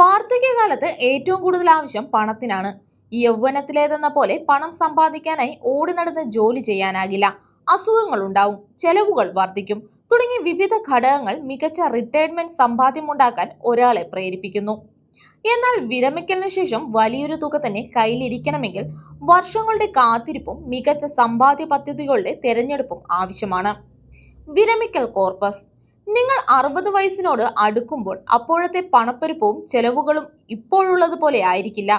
വാർദ്ധക്യകാലത്ത് ഏറ്റവും കൂടുതൽ ആവശ്യം പണത്തിനാണ്. യൗവനത്തിലേതെന്ന പോലെ പണം സമ്പാദിക്കാനായി ഓടി നടന്ന് ജോലി ചെയ്യാനാകില്ല. അസുഖങ്ങൾ ഉണ്ടാവും ചെലവുകൾ വർദ്ധിക്കും. തുടങ്ങി വിവിധ ഘടകങ്ങൾ മികച്ച റിട്ടയർമെന്റ് സമ്പാദ്യം ഉണ്ടാക്കാൻ ഒരാളെ പ്രേരിപ്പിക്കുന്നു. എന്നാൽ വിരമിക്കലിന് ശേഷം വലിയൊരു തുക തന്നെ കയ്യിലിരിക്കണമെങ്കിൽ വർഷങ്ങളുടെ കാത്തിരിപ്പും മികച്ച സമ്പാദ്യ പദ്ധതികളുടെ തിരഞ്ഞെടുപ്പും ആവശ്യമാണ്. വിരമിക്കൽ കോർപ്പസ് നിങ്ങൾ അറുപത് വയസ്സിനോട് അടുക്കുമ്പോൾ അപ്പോഴത്തെ പണപ്പെരുപ്പവും ചെലവുകളും ഇപ്പോഴുള്ളതുപോലെ ആയിരിക്കില്ല.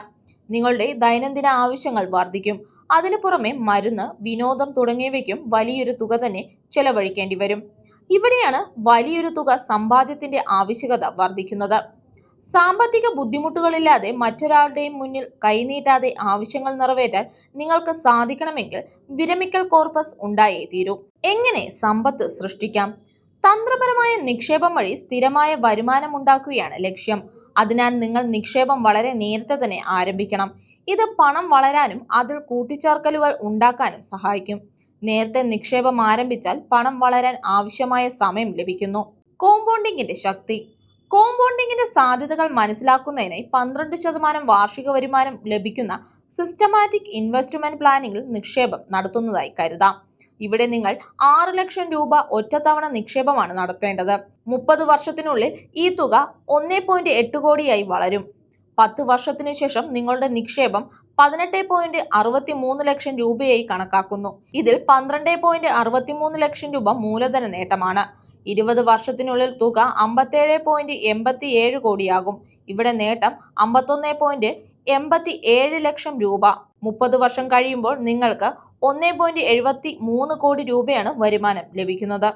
നിങ്ങളുടെ ദൈനംദിന ആവശ്യങ്ങൾ വർദ്ധിക്കും. അതിനു പുറമെ മരുന്ന് വിനോദം തുടങ്ങിയവയ്ക്കും വലിയൊരു തുക തന്നെ ചെലവഴിക്കേണ്ടി വരും. ഇവിടെയാണ് വലിയൊരു തുക സമ്പാദ്യത്തിന്റെ ആവശ്യകത വർദ്ധിക്കുന്നത്. സാമ്പത്തിക ബുദ്ധിമുട്ടുകളില്ലാതെ മറ്റൊരാളുടെയും മുന്നിൽ കൈനീട്ടാതെ ആവശ്യങ്ങൾ നിറവേറ്റാൻ നിങ്ങൾക്ക് സാധിക്കണമെങ്കിൽ വിരമിക്കൽ കോർപ്പസ് ഉണ്ടായേ തീരൂ. എങ്ങനെ സമ്പത്ത് സൃഷ്ടിക്കാം? തന്ത്രപരമായ നിക്ഷേപം വഴി സ്ഥിരമായ വരുമാനം ഉണ്ടാക്കുകയാണ് ലക്ഷ്യം. അതിനാൽ നിങ്ങൾ നിക്ഷേപം വളരെ നേരത്തെ തന്നെ ആരംഭിക്കണം. ഇത് പണം വളരാനും അതിൽ കൂട്ടിച്ചേർക്കലുകൾ ഉണ്ടാക്കാനും സഹായിക്കും. നേരത്തെ നിക്ഷേപം ആരംഭിച്ചാൽ പണം വളരാൻ ആവശ്യമായ സമയം ലഭിക്കുന്നു. കോമ്പൗണ്ടിങ്ങിന്റെ ശക്തി. കോമ്പൗണ്ടിങ്ങിന്റെ സാധ്യതകൾ മനസ്സിലാക്കുന്നതിനായി പന്ത്രണ്ട് ശതമാനം വാർഷിക വരുമാനം ലഭിക്കുന്ന സിസ്റ്റമാറ്റിക് ഇൻവെസ്റ്റ്മെന്റ് പ്ലാനിങ്ങിൽ നിക്ഷേപം നടത്തുന്നതായി കരുതാം. ഇവിടെ നിങ്ങൾ ആറ് ലക്ഷം രൂപ ഒറ്റത്തവണ നിക്ഷേപമാണ് നടത്തേണ്ടത്. മുപ്പത് വർഷത്തിനുള്ളിൽ ഈ തുക ഒന്നേ പോയിന്റ് എട്ട് കോടിയായി വളരും. പത്ത് വർഷത്തിനു ശേഷം നിങ്ങളുടെ നിക്ഷേപം പതിനെട്ട് പോയിന്റ് അറുപത്തി മൂന്ന് ലക്ഷം രൂപയായി കണക്കാക്കുന്നു. ഇതിൽ പന്ത്രണ്ട് പോയിന്റ് അറുപത്തി മൂന്ന് ലക്ഷം രൂപ മൂലധന നേട്ടമാണ്. ഇരുപത് വർഷത്തിനുള്ളിൽ തുക അമ്പത്തേഴ് പോയിന്റ് എൺപത്തി ഏഴ് കോടിയാകും. ഇവിടെ നേട്ടം അമ്പത്തൊന്ന് പോയിന്റ് എൺപത്തി ഏഴ് ലക്ഷം രൂപ. മുപ്പത് വർഷം കഴിയുമ്പോൾ നിങ്ങൾക്ക് ഒന്ന് പോയിന്റ് എഴുപത്തി മൂന്ന് കോടി രൂപയാണ് വരുമാനം ലഭിക്കുന്നത്.